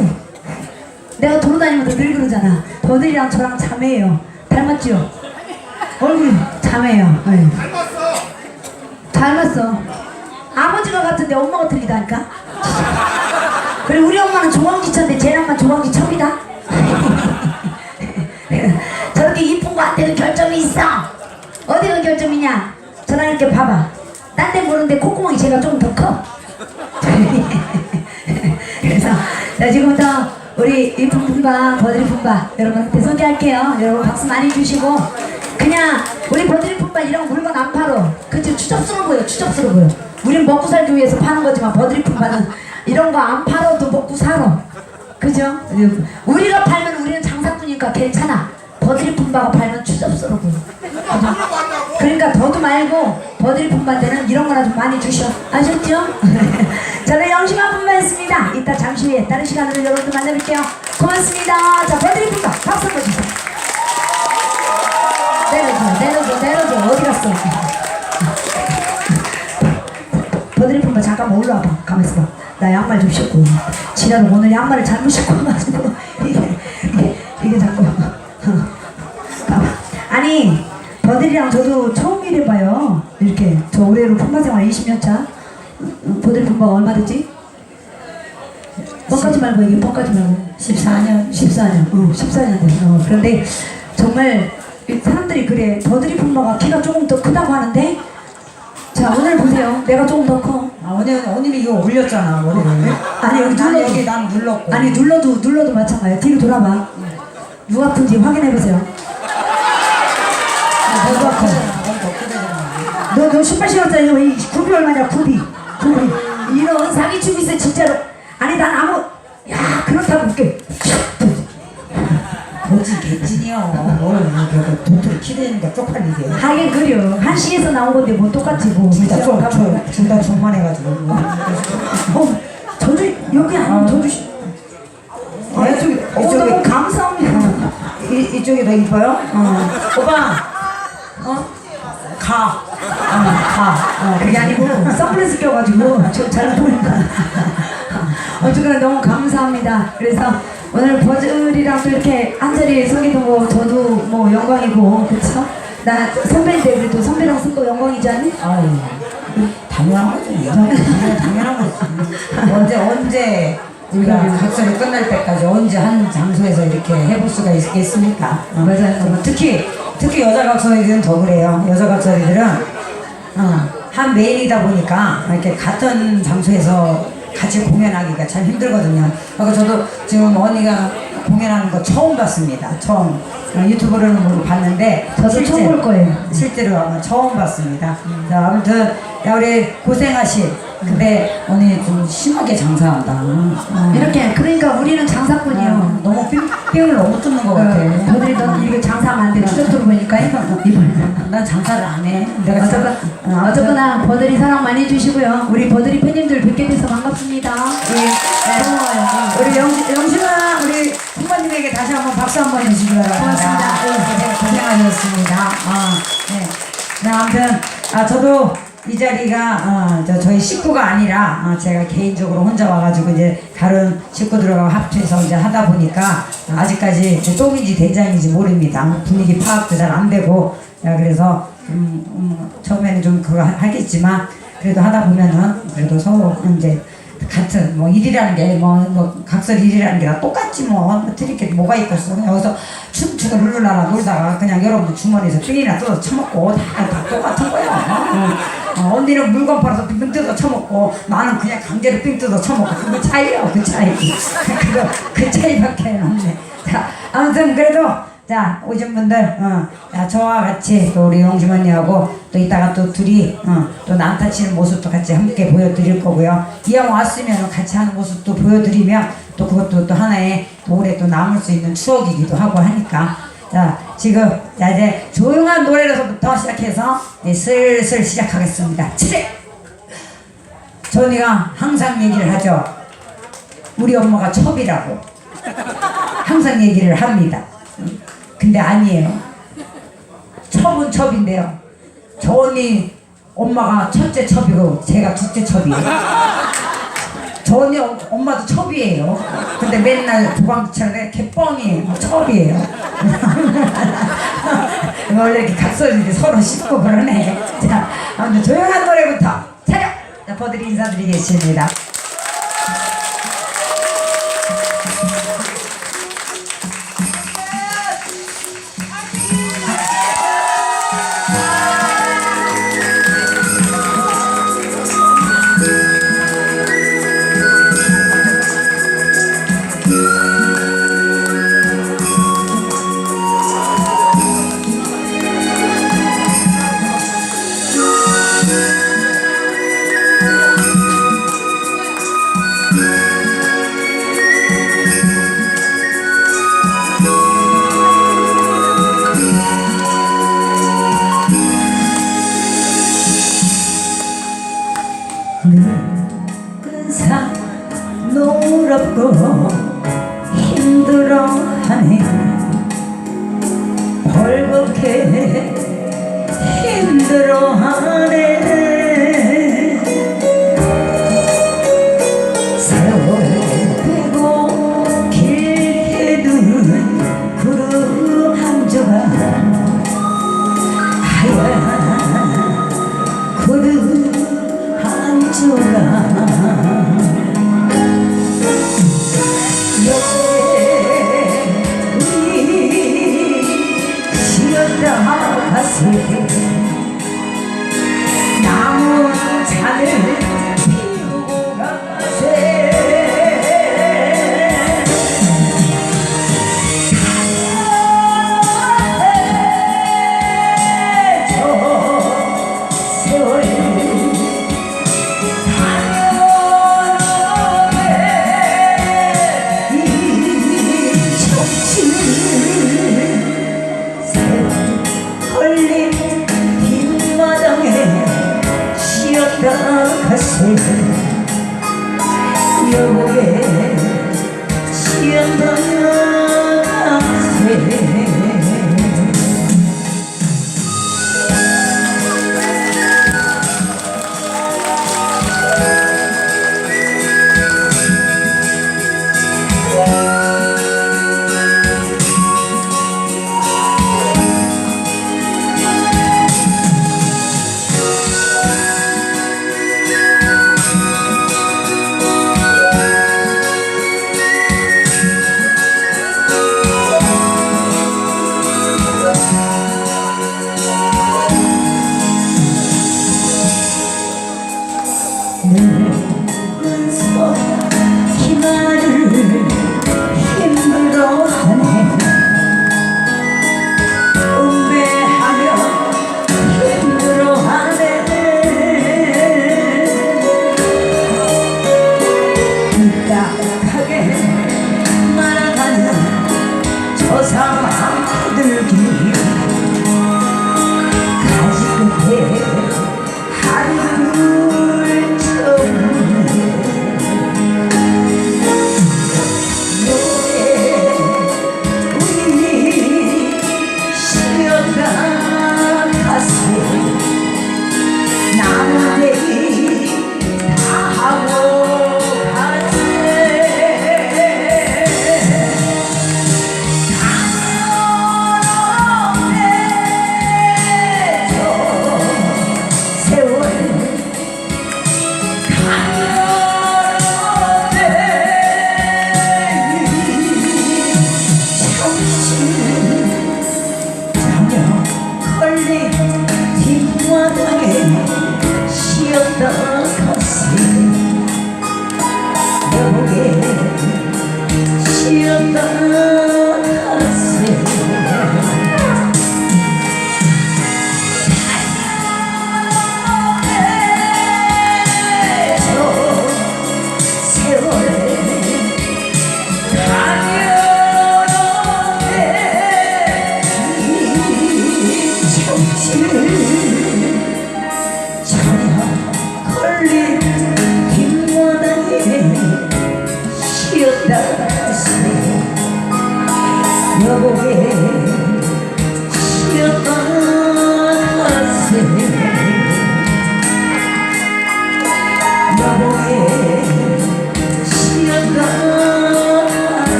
닮았어. 내가 돌아다니면서 늘 그러잖아. 버들이랑 저랑 자매예요. 닮았죠? 얼굴이 자매예요. 네. 닮았어. 아버지가 같은데 엄마가 틀리다니까. 그리고 우리 엄마는 조광지천데 쟤랑만 조광지 첩이다. 저렇게 이쁜 거 한테는 결점이 있어. 어디가 결점이냐? 저랑 이렇게 봐봐. 딴 데 보는데 콧구멍이 제가 좀 더 커. 그래서 자 지금부터 우리 버들이 분과 여러분한테 소개할게요. 여러분 박수 많이 주시고 그냥 우리 분과 이런 물건 안 팔어. 그치 추접스러워 보여 추접스러워 보여. 우린 먹고 살기 위해서 파는 거지만 분과는 이런 거 안 팔아도 먹고 살아. 그죠? 우리가 팔면 우리는 장사꾼이니까 괜찮아. 버들이 분바가 팔면 추접스러워 보여. 그러니까 더도 말고 버들이 분바한테는 이런 거나 좀 많이 주셔. 아셨죠? 저는 영심한 분바였습니다. 이따 잠시 후에 다른 시간으로 여러분들 만나뵐게요. 고맙습니다. 자, 버들이 분바 박수 한번 주세요. 내려줘, 내려줘, 내려줘. 어디 갔어? 버들이 분바 잠깐만 올라와봐. 가만 있어 봐. 나 양말 좀 신고. 지나도 오늘 양말을 잘못 신고 와가지고 이게, 이게, 자꾸. 아니 버들이랑 저도 자, 보들 분방 얼마 됐지? 뻥까지 말고 얘기 뻥까지 말고. 14년. 14년. 어, 14년 됐어. 어, 그런데 정말 사람들이 그래. 버드리 품마가 키가 조금 더 크다고 하는데? 자 오늘 보세요. 내가 조금 더커 아 언니 언니 이거 올렸잖아 머리 어? 아니 여기 눌러 여기 난 눌렀고. 아니 눌러도 눌러도 마찬가지야. 뒤로 돌아봐. 누가 아픈지 확인해보세요. 아, 너도 신발 신었잖아. 이거 이 굽이 얼마냐, 굽이. 굽이. 이런 사기치고 있어, 진짜로. 아니, 난 아무, 야, 그렇다고 웃게. 뭐지 개찐이요. 뭘 도토리 키대니까 쪽팔리게. 하긴 그려. 한식에서 나온 건데 뭐 똑같지, 뭐. 둘다 진짜 가보자. 좀둘다 존만해가지고. 어, 저주, 여기 아니면 저주. 아, 이쪽이 어, 이쪽이 감사합니다. 이 이쪽이 더 이뻐요? 어. 오빠. 어? 가. 어, 가. 어, 그게 아니고, 선글라스 껴가지고, 저잘 보니까. 어쨌거나 너무 감사합니다. 그래서 오늘 버즐이랑 또 이렇게 한 자리에 서게 된 거 저도 뭐 영광이고, 그쵸? 나 선배인데 그래도 선배랑 쓴 거 영광이지 않니? 아유. 당연한. 당연- 당연한 거지. 언제 언제 우리가 각설이 끝날 때까지 언제 한 장소에서 이렇게 해볼 수가 있겠습니까? 어. 맞아요. 어, 특히 특히 여자 각설이들은 더 그래요. 여자 각설이들은 어, 한 메인이다 보니까 이렇게 같은 장소에서 같이 공연하기가 참 힘들거든요. 그래서 저도 지금 언니가 공연하는 거 처음 봤습니다. 처음 어, 유튜브로는 보고 봤는데 저도 처음 실제- 볼 거예요. 실제로 아마 처음 봤습니다. 자, 아무튼 야 우리 고생하신 근데 언니 좀 심하게 장사한다. 어. 이렇게 그러니까 우리는 장사꾼이요. 어, 너무 삥, 삥을 너무 뜯는 것 같아. 너들이 넌 이렇게 장사하면 안 돼. 추적도로 보니까 이번. 난 장사를 안 해. 내가 어쨌거나, 장- 어, 어쨌거나 버들이 사랑 많이 해주시고요. 우리 버들이 팬님들 뵙게 돼서 반갑습니다. 예, 네, 고마워요. 우리 영, 영신아 우리 부모님에게 다시 한번 박수 한번 해주시기 바랍니다. 고맙습니다. 네, 고생, 고생하셨습니다. 아, 네. 네, 아무튼 아 저도 이 자리가 어, 저 저희 식구가 아니라 어, 제가 개인적으로 혼자 와가지고 이제 다른 식구들하고 합쳐서 이제 하다 보니까 아직까지 이제 똥인지 된장인지 모릅니다. 분위기 파악도 잘 안 되고 야, 그래서 음, 음, 처음에는 좀 그거 하- 하겠지만 그래도 하다 보면은 그래도 서로 이제 같은 뭐 일이라는 게뭐 뭐 각설 일이라는 게 다 똑같지 뭐. 틀릴 게 뭐가 있겠어. 그냥 여기서 춤추고 룰루라라 놀다가 그냥 여러분들 주머니에서 삥이나 뜯어 처먹고 다, 다 똑같은 거야. 어, 어, 언니는 물건 팔아서 삥 뜯어 처먹고 나는 그냥 강제로 삥 뜯어 처먹고 그 차이야 그 차이? 그거 그 차이밖에 없네. 자 아무튼 그래도 자 오신 분들 어, 자, 저와 같이 또 우리 영심 언니하고 또 이따가 또 둘이 어, 또 남타 치는 모습도 같이 함께 보여드릴 거고요. 이왕 왔으면 같이 하는 모습도 보여드리면 또 그것도 또 하나의 또 오래 또 남을 수 있는 추억이기도 하고 하니까 자 지금 자 이제 조용한 노래로부터 시작해서 슬슬 시작하겠습니다 치레 저희가 항상 얘기를 하죠 우리 엄마가 첩이라고 항상 얘기를 합니다. 근데 아니에요. 첩은 첩인데요. 저 언니 엄마가 첫째 첩이고 제가 둘째 첩이에요. 저언 엄마도 첩이에요. 근데 맨날 도망치는데 개뻥이에요. 첩이에요. 원래 이렇게 각설이 서로 씻고 그러네. 자, 아무튼 조용한 노래부터 차렷! 버들이 인사드리겠습니다.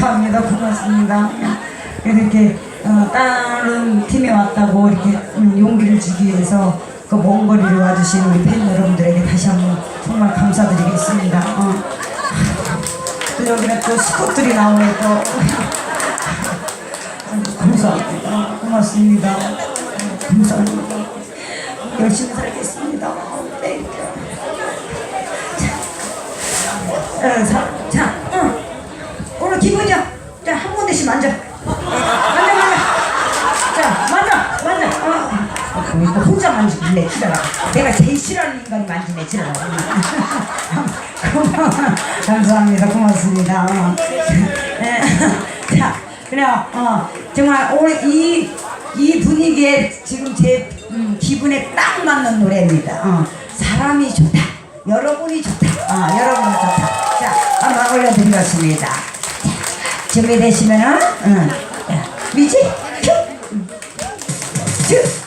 감사합니다. 고맙습니다. 이렇게 어, 다른 팀에 왔다고 이렇게 음, 용기를 주기 위해서 그 먼 거리를 와주신 우리 팬 여러분들에게 다시 한번 정말 감사드리겠습니다. 어. 또 여기는 또 스콧들이 나오네 또. 감사합니다. 고맙습니다. 감사합니다. 열심히 살겠습니다. 응. 오늘 기분이야. 자, 한 군데씩 만져. 만져, 만져. 자, 만져, 만져. 어. 어, 이거 혼자 만지길래 기다려. 내가 제일 싫어하는 인간이 만지네, 지랄. 고마워. 감사합니다. 고맙습니다. 어. 네. 자, 그래요. 어, 정말 오늘 이, 이 분위기에 지금 제 음, 기분에 딱 맞는 노래입니다. 어, 사람이 좋다. 여러분이 좋다. 어, 여러분이 좋다. 자, 한번 올려드리겠습니다. 자, 준비되시면은, 응. 자, 미지? 큐! 큐!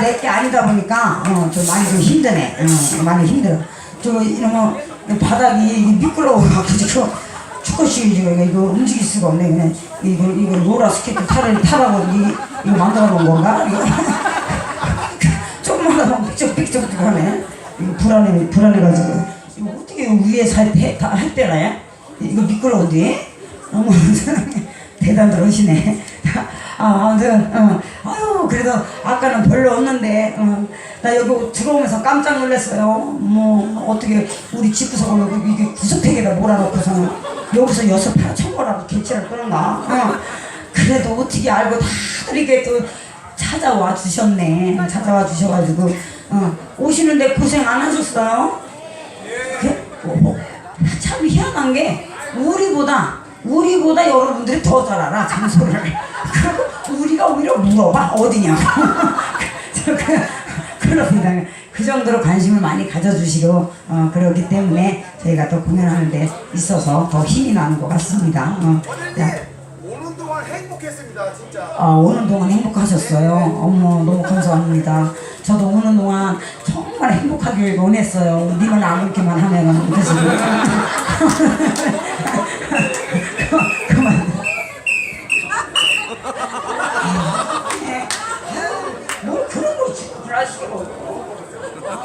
내 게 아니다 보니까 어, 좀 많이 좀 힘드네. 어, 많이 힘들어. 저 이놈의 바닥이 미끄러워가지고 축구시 이거 움직일 수가 없네. 그냥 이거 이거 로라 스케이트 타를 타라고 이 이거 만들어 놓은 건가? 이거 조금만 하면 삐쩍삐쩍 하네. 이거 불안해 불안해가지고 이거 어떻게 위에 살할 때나야? 이거 미끄러운데? 어머 세상에 대단들 하시네. 아, 아무튼, 어, 아유, 그래도 아까는 별로 없는데, 어, 나 여기 들어오면서 깜짝 놀랐어요. 뭐, 어떻게 우리 집 구석을 여기 이게 구석탱이에다 몰아놓고서는 여기서 여섯 팔 청거라도 개치를 끊었나. 어, 그래도 어떻게 알고 다들 이게 또 찾아와 주셨네. 찾아와 주셔가지고, 어, 오시는데 고생 안 하셨어요? 그, 어, 참 희한한 게 우리보다 우리보다 여러분들이 더 잘 알아 장소를 그리고 우리가 오히려 물어봐 어디냐고 저 그, 그럽니다 그 정도로 관심을 많이 가져주시고 어, 그러기 때문에 저희가 또 공연하는 데 있어서 더 힘이 나는 것 같습니다 어, 야, 오는 동안 행복했습니다, 진짜. 아, 오는 동안 행복하셨어요. 어머, 너무 감사합니다. 저도 오는 동안 정말 행복하길 원했어요. 님은 안 그렇게만 하면은. 그래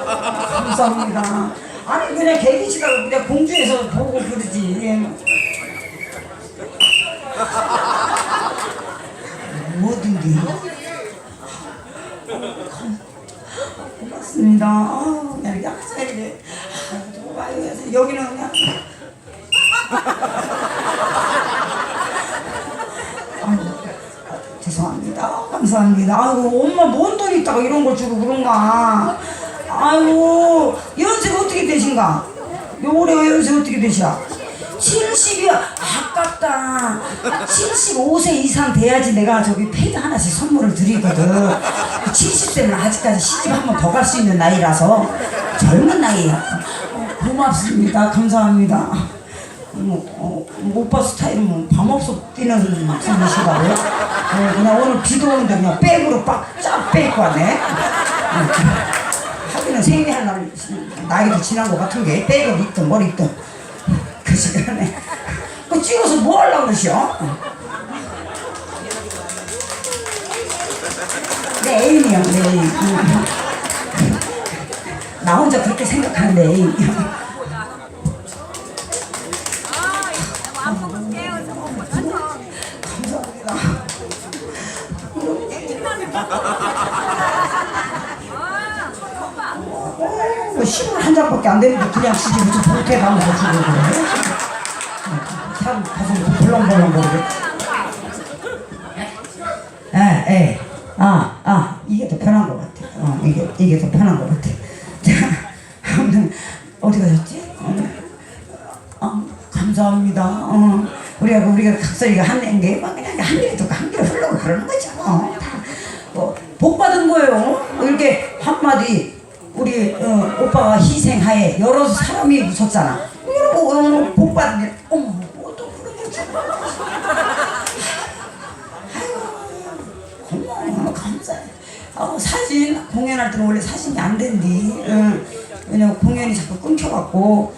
감사합니다. 아니, 그냥 개기치가 그냥 공주에서 보고 그러지. 예. 뭐든지 고맙습니다. 아우 그냥 약사 이래. 좋아요. 여기는 그냥 아유, 죄송합니다. 감사합니다. 아이고 엄마 뭔 돈 있다가 이런 걸 주고 그런가. 아이고 연세가 어떻게 되신가? 요래가 연세 어떻게 되시야? 70이야 아깝다 75세 이상 돼야지 내가 저기 패드 하나씩 선물을 드리거든. 70세는 아직까지 시집 한 번 더 갈 수 있는 나이라서. 젊은 나이야 어, 고맙습니다. 감사합니다. 뭐, 어, 오빠 스타일은 뭐 밤 없어 뛰는 분이시라고요? 어, 그냥 오늘 비도 오는데 그냥 백으로 빡쫙 빼입고 왔네. 어, 하기는 생리할 날 나이도 지난 것 같은 게 백을 입든 뭘 입든 그 시간에. 그 찍어서 뭐 하려고 그러시오? 내 애인이요 내 애인. 나 혼자 그렇게 생각하는 내 애인. 감사합니다 뭐 신문 한 장밖에 안 되는데 그냥 쓰지 무슨 봉투에 담아서 주고 그래 참 가슴이 벌렁벌렁 거리게 에, 에, 아, 아, 이게 더 편한 것 같아. 어, 이게, 더 편한 것 같아. 자, 아무튼, 어디 가셨지? 어, 어, 감사합니다. 어, 우리가, 우리가 각설이가 한낸 게, 막 그냥 한 개를 듣고 한 개를 흘러고 그러는 거죠. 어, 다, 뭐, 복 받은 거예요. 이렇게 한마디, 우리, 어, 오빠가 희생하에 여러 사람이 웃었잖아. 이러고, 어, 복 받은 게, 어머, 뭐또 그런 거지? 고마워 감사해 어, 사진 공연할 때는 원래 사진이 안 된디. 응. 왜냐면 공연이 자꾸 끊겨갖고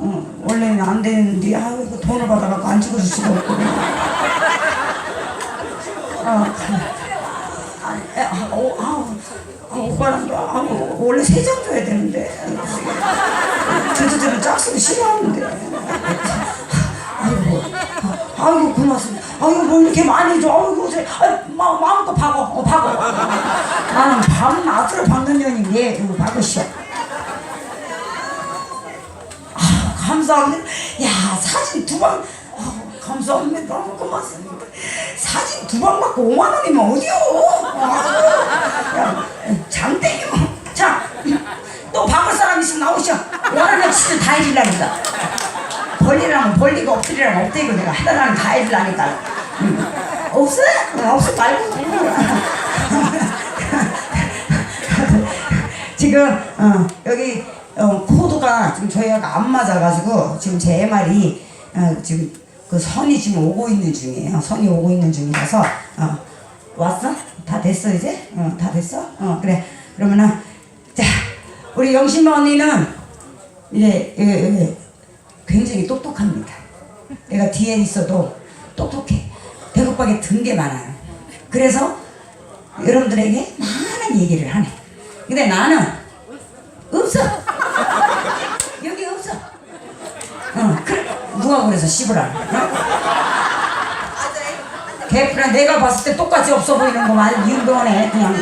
어, 원래는 안 되는데 아 이거 돈을 받아갖고 안 찍어줄 수가 없고. 아, 아, 아, 어, 아우, 아, 오빠랑 아, 원래 세 장 줘야 되는데. 저저들은 짝수를 싫어하는데. 아이고 아이고 고맙습니다. 아이고 뭐 이렇게 많이 줘? 아이고 저, 아이, 마, 마음껏 박어. 어, 박어 나는 밤 낮으로 박는 년인데 이거 박으시오. 아 감사합니다. 야 사진 두 방 아, 감사합니다. 너무 고맙습니다. 사진 두 방 받고 5만 원이면 어디요? 아, 야, 장땡이면 자또 박을 사람 있으면 나오셔 원하는 치즈 다 해주려니까. 벌리라면 벌리고 엎드리라면 엎드리고 내가 하다라는 다 해주려니까. 응. 없어? 응, 없어 말고 지금 어, 여기 어, 코드가 지금 저희가 안 맞아가지고 지금 제 MR이 어, 지금 그 선이 지금 오고 있는 중이에요. 선이 오고 있는 중이라서 어, 왔어? 다 됐어 이제? 어, 다 됐어? 어 그래 그러면은 자 우리 영심 언니는 이제 예, 예, 굉장히 똑똑합니다. 내가 뒤에 있어도 똑똑해. 배고파게 든 게 많아요. 그래서 여러분들에게 많은 얘기를 하네. 근데 나는 없어. 여기 없어. 어, 그래. 누가 그래서 씹으라. 어? 개프랑 내가 봤을 때 똑같이 없어 보이는 거만 이 운동원에 그냥